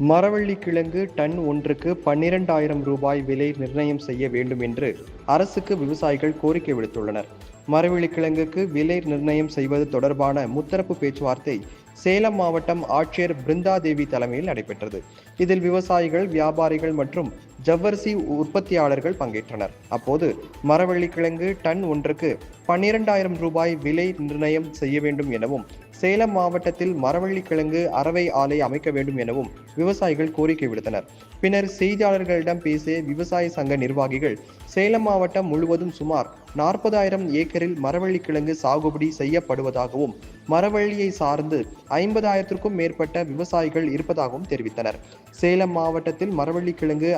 மரவள்ளி கிழங்கு டன் ஒன்றுக்கு பன்னிரண்டாயிரம் ரூபாய் விலை நிர்ணயம் செய்ய வேண்டும் என்று அரசுக்கு விவசாயிகள் கோரிக்கை விடுத்துள்ளனர். மரவள்ளி கிழங்குக்கு விலை நிர்ணயம் செய்வது தொடர்பான முத்தரப்பு பேச்சுவார்த்தை சேலம் மாவட்டம் ஆட்சியர் பிருந்தாதேவி தலைமையில் நடைபெற்றது. இதில் விவசாயிகள் வியாபாரிகள் மற்றும் ஜவ்வரிசி உற்பத்தியாளர்கள் பங்கேற்றனர். அப்போது மரவள்ளி கிழங்கு டன் ஒன்றுக்கு பன்னிரண்டாயிரம் ரூபாய் விலை நிர்ணயம் செய்ய வேண்டும் எனவும் சேலம் மாவட்டத்தில் மரவள்ளி கிழங்கு ஆலை அமைக்க வேண்டும் எனவும் விவசாயிகள் கோரிக்கை விடுத்தனர். பின்னர் செய்தியாளர்களிடம் பேசிய விவசாய சங்க நிர்வாகிகள் சேலம் மாவட்டம் முழுவதும் சுமார் நாற்பதாயிரம் ஏக்கரில் மரவள்ளி கிழங்கு சாகுபடி செய்யப்படுவதாகவும் மரவள்ளியை சார்ந்து ஐம்பதாயிரத்திற்கும் மேற்பட்ட விவசாயிகள் இருப்பதாகவும் தெரிவித்தனர். சேலம் மாவட்டத்தில் மரவள்ளி கிழங்கு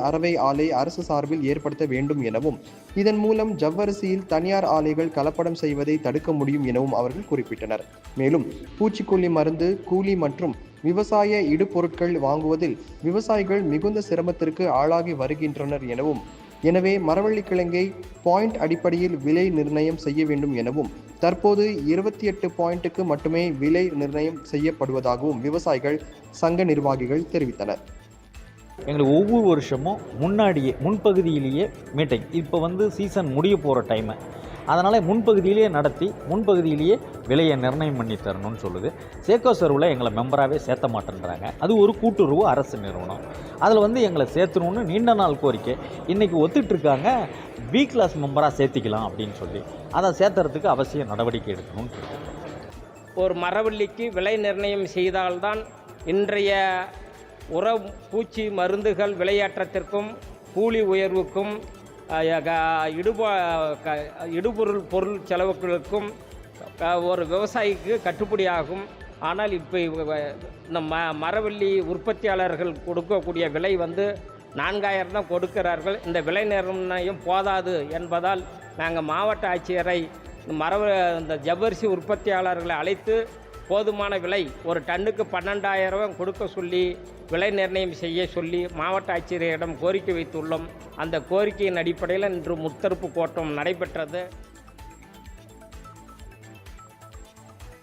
ஆலை அரசு சார்பில் ஏற்படுத்த வேண்டும் எனவும் இதன் மூலம் ஜவ்வரிசியில் தனியார் ஆலைகள் கலப்படம் செய்வதை தடுக்க முடியும் எனவும் அவர்கள் குறிப்பிட்டனர். மேலும் பூச்சிக்கொல்லி மருந்து கூலி மற்றும் விவசாய இடுபொருட்கள் வாங்குவதில் விவசாயிகள் மிகுந்த சிரமத்திற்கு ஆளாகி வருகின்றனர் எனவும் எனவே மரவள்ளி கிழங்கை பாயிண்ட் அடிப்படையில் விலை நிர்ணயம் செய்ய வேண்டும் எனவும் தற்போது இருபத்தி எட்டு பாயிண்ட்டுக்கு மட்டுமே விலை நிர்ணயம் செய்யப்படுவதாகவும் விவசாயிகள் சங்க நிர்வாகிகள் தெரிவித்தனர். எங்களுக்கு ஒவ்வொரு வருஷமும் முன்னாடியே முன்பகுதியிலேயே மீட்டிங் இப்போ வந்து சீசன் முடிய போகிற டைமு அதனால் முன்பகுதியிலேயே நடத்தி முன்பகுதியிலேயே விலையை நிர்ணயம் பண்ணி தரணும்னு சொல்லுது. சேக்கோ சர்வில் எங்களை மெம்பராகவே சேர்த்த மாட்டேன்றாங்க. அது ஒரு கூட்டுறவு அரசு நிறுவனம். அதில் வந்து எங்களை சேர்த்தணும்னு நீண்ட நாள் கோரிக்கை. இன்றைக்கி ஒத்துட்ருக்காங்க பி கிளாஸ் மெம்பராக சேர்த்திக்கலாம் அப்படின்னு சொல்லி. அதை சேர்த்துறதுக்கு அவசிய நடவடிக்கை எடுக்கணும்னு ஒரு மரவள்ளிக்கு விலை நிர்ணயம் செய்தால்தான் இன்றைய உர பூச்சி மருந்துகள் விலையேற்றத்திற்கும் கூலி உயர்வுக்கும் இடுபா க- க- இடுபொருள் பொருள் செலவுகளுக்கும் ஒரு விவசாயிக்கு கட்டுப்படியாகும். ஆனால் இப்போ இந்த ம மரவள்ளி உற்பத்தியாளர்கள் கொடுக்கக்கூடிய விலை வந்து நான்காயிரம் தான் கொடுக்கிறார்கள். இந்த விலை நிர்ணயம் போதாது என்பதால் நாங்கள் மாவட்ட ஆட்சியரை மரவ இந்த ஜவ்வரிசி உற்பத்தியாளர்களை அழைத்து போதுமான விலை ஒரு டன்னுக்கு பன்னெண்டாயிரம் கொடுக்க சொல்லி விலை நிர்ணயம் செய்ய சொல்லி மாவட்ட ஆட்சியரிடம் கோரிக்கை வைத்துள்ளோம். அந்த கோரிக்கையின் அடிப்படையில் இன்று முத்தரப்பு கோட்டம் நடைபெற்றது.